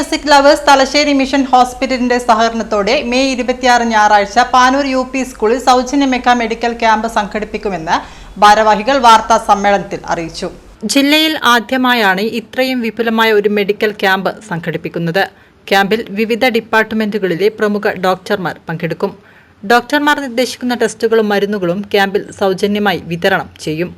Music lovers Thalassery mission ഹോസ്പിറ്റലിന്റെ സഹകരണത്തോടെ May ഇരുപത്തിയാറ് ഞായറാഴ്ച പാനൂർ യു പി സ്കൂളിൽ സൗജന്യ മെക്ക മെഡിക്കൽ ക്യാമ്പ് സംഘടിപ്പിക്കുമെന്ന് ഭാരവാഹികൾ വാർത്താ സമ്മേളനത്തിൽ അറിയിച്ചു. ജില്ലയിൽ ആദ്യമായാണ് ഇത്രയും വിപുലമായ ഒരു മെഡിക്കൽ ക്യാമ്പ് സംഘടിപ്പിക്കുന്നത്. ക്യാമ്പിൽ വിവിധ ഡിപ്പാർട്ട്മെന്റുകളിലെ പ്രമുഖ ഡോക്ടർമാർ പങ്കെടുക്കും. ഡോക്ടർമാർ നിർദ്ദേശിക്കുന്ന ടെസ്റ്റുകളും മരുന്നുകളും ക്യാമ്പിൽ സൗജന്യമായി വിതരണം ചെയ്യും.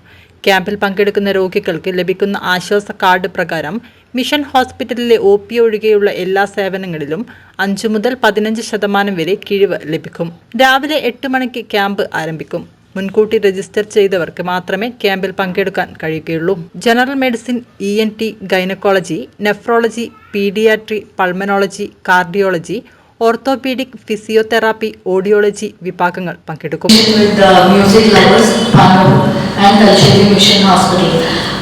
ക്യാമ്പിൽ പങ്കെടുക്കുന്ന രോഗികൾക്ക് ലഭിക്കുന്ന ആശ്വാസ കാർഡ് പ്രകാരം മിഷൻ ഹോസ്പിറ്റലിലെ ഒ പി ഒഴികെയുള്ള എല്ലാ സേവനങ്ങളിലും അഞ്ചു മുതൽ പതിനഞ്ച് ശതമാനം വരെ കിഴിവ് ലഭിക്കും. രാവിലെ എട്ട് മണിക്ക് ക്യാമ്പ് ആരംഭിക്കും. മുൻകൂട്ടി രജിസ്റ്റർ ചെയ്തവർക്ക് മാത്രമേ ക്യാമ്പിൽ പങ്കെടുക്കാൻ കഴിയുകയുള്ളൂ. General medicine E N T gynaecology nephrology paediatry pulmonology cardiology orthopaedic physiotherapy audiology വിഭാഗങ്ങൾ പങ്കെടുക്കും.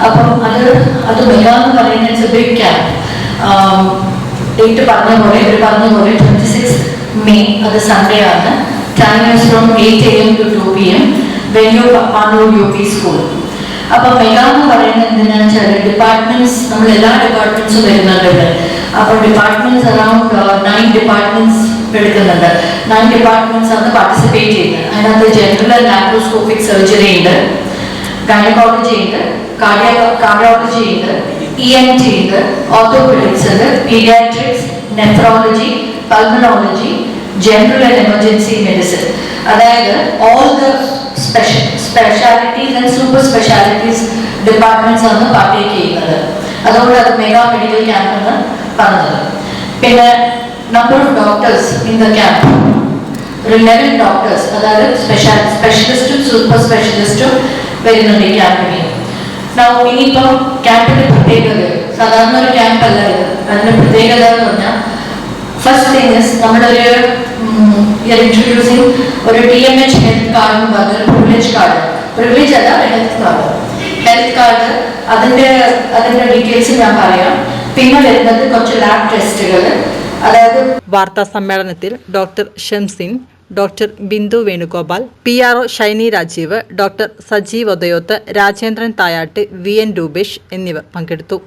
അപ്പം അത് അത് പറയുന്നത് ബിഗ് പറഞ്ഞ പോലെ പറഞ്ഞ പോലെ മെയ് അത് സൺഡേ ആണ് time from eight A M to two P M Vellur Panoor U P school അപ്പം മെഗാ എന്ന് പറയുന്നത് എന്തിനാണെന്ന് വെച്ചാൽ ഡിപ്പാർട്ട്മെന്റ്സ് നമ്മൾ എല്ലാ ഡിപ്പാർട്ട്മെന്റ്സും വരുന്നുണ്ട് ഇവിടെ അപ്പോൾ ഡിപ്പാർട്ട്മെന്റ്സ് അറൌണ്ട് നയൻ ഡിപ്പാർട്ട്മെന്റ്സ് എടുക്കുന്നുണ്ട്. നയൻ ഡിപ്പാർട്ട്മെന്റ്സ് ആണ് പാർട്ടിസിപ്പേറ്റ് ചെയ്യുന്നത്. അതിനകത്ത് ജനറൽ ആൻഡ് ലാപ്രോസ്കോപ്പിക് സർജറി ഉണ്ട് ഗൈനക്കോളജി ഉണ്ട് കാർഡിയോളജി ഉണ്ട് ഇ എൻ ടി ഉണ്ട് ഓർത്തോപെഡിക്സ് ഉണ്ട് paediatrics nephrology pulmonology general and emergency medicine അതായത് all the specialities and super specialities departments ആണ് പാർട്ടേക്ക് ചെയ്യുന്നത്. അതുകൊണ്ട് അത് മെഗാ മെഡിക്കൽ ക്യാമ്പ് എന്ന് പറഞ്ഞത് പിന്നെ number of doctors in the camp ഒരു ലെവൻ ഡോക്ടേഴ്സ് അതായത് സ്പെഷ്യൽ സ്പെഷ്യലിസ്റ്റും സൂപ്പർ സ്പെഷ്യലിസ്റ്റും വരുന്നുണ്ട് ഈ ക്യാമ്പിന് ഇനിയിപ്പം ക്യാമ്പിന്റെ പ്രത്യേകത സാധാരണ ഒരു ക്യാമ്പ് അല്ല ഇത്. അതിന്റെ പ്രത്യേകത എന്ന് പറഞ്ഞാൽ ഫസ്റ്റ് തിങ് ഇസ് നമ്മളൊരു ഇൻട്രൊഡ്യൂസിങ് ഒരു D M H health card എന്ന് പറഞ്ഞൊരു പ്രിവിലേജ് കാർഡ് പ്രിവിലേജ് അല്ല ഹെൽത്ത് കാർഡ് ഹെൽത്ത് കാർഡ് അതിന്റെ അതിന്റെ ഡീറ്റെയിൽസ് ഞാൻ പറയാം. പിന്നെ വരുന്നത് കുറച്ച് ലാബ് ടെസ്റ്റുകൾ അതായത് വാർത്താ സമ്മേളനത്തിൽ doctor Shamsin doctor Bindu Venugopal P R O Shiny Rajeev doctor Sajeev Othayoth Rajendran Thayat V N Rupesh എന്നിവർ പങ്കെടുത്തു.